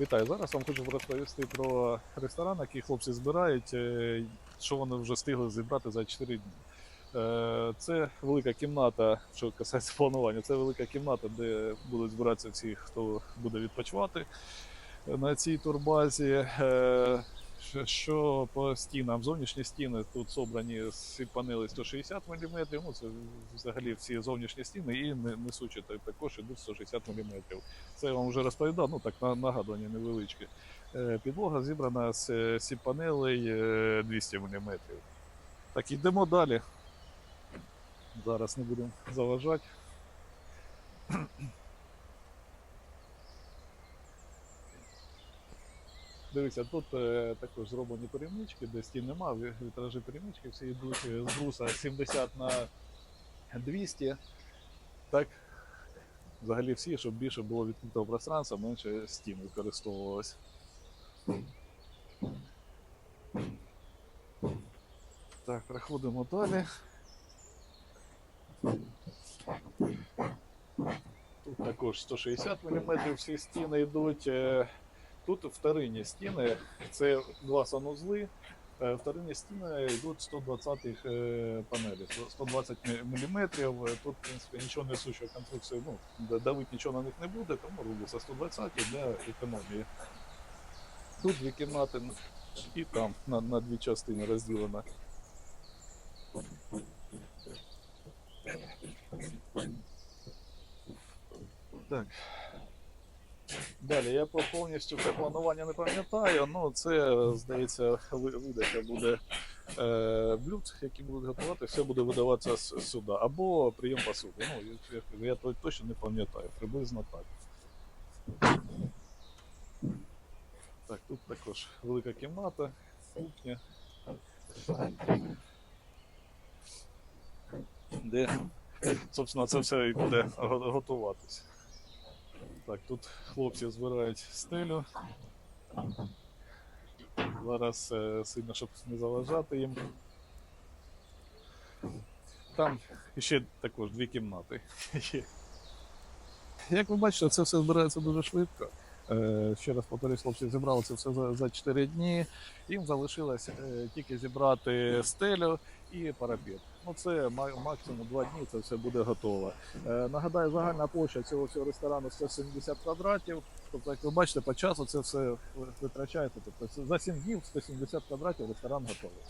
Вітаю. Зараз вам хочу розповісти про ресторан, який хлопці збирають, е, що вони вже встигли зібрати за 4 дні. Е, Це велика кімната, що касається планування, це велика кімната, де будуть збиратися всі, хто буде відпочивати на цій турбазі. Е, що- по стінам, зовнішні стіни тут собрані з панелей 160 мм, ну це взагалі всі зовнішні стіни і не- несучі також ідуть 160 мм. Це я вам вже розповідав, ну так на нагадування невеличке. Е, Підлога зібрана з е, сіп-панелей е, 200 мм. Так, йдемо далі. Зараз не будемо заважати. Дивіться, тут е, також зроблені перемички, де стін нема, вітражі перемички всі йдуть е, з бруса 70 на 200. Так, взагалі всі, щоб більше було відкритого пространства, менше стін використовувалось. Так, переходимо далі. Тут також 160 мм всі стіни йдуть. Е, Тут вторинні стіни, це два санузли. Е, Вторинні стіни йдуть 120 е, панелі, 120 мм. Тут, в принципі, нічого несущої конструкції, ну, да- давити нічого на них не буде, тому робиться 120 для економії. Тут дві кімнати і там на, на дві частини розділено. Так. Далі, я по- повністю це планування не пам'ятаю, ну це, здається, видача буде е, блюд, які будуть готувати, все буде видаватися сюди. Або прийом посуди. Ну, я, я, точно не пам'ятаю, приблизно так. Так, тут також велика кімната, кухня. Де, собственно, це все і буде го- готуватись. Так, тут хлопці збирають стелю. Зараз е, сильно, щоб не заважати їм. Там ще також дві кімнати. є. Як ви бачите, це все збирається дуже швидко. Е, ще раз повторюсь, хлопці зібрали це все за, за 4 дні. Їм залишилось е, тільки зібрати стелю і парапет. Ну це максимум 2 дні, це все буде готово. Е, Нагадаю, загальна площа цього всього ресторану 170 квадратів. Тобто, як ви бачите, по часу це все ви- витрачається. Тобто за 7 днів 170 квадратів ресторан готовий.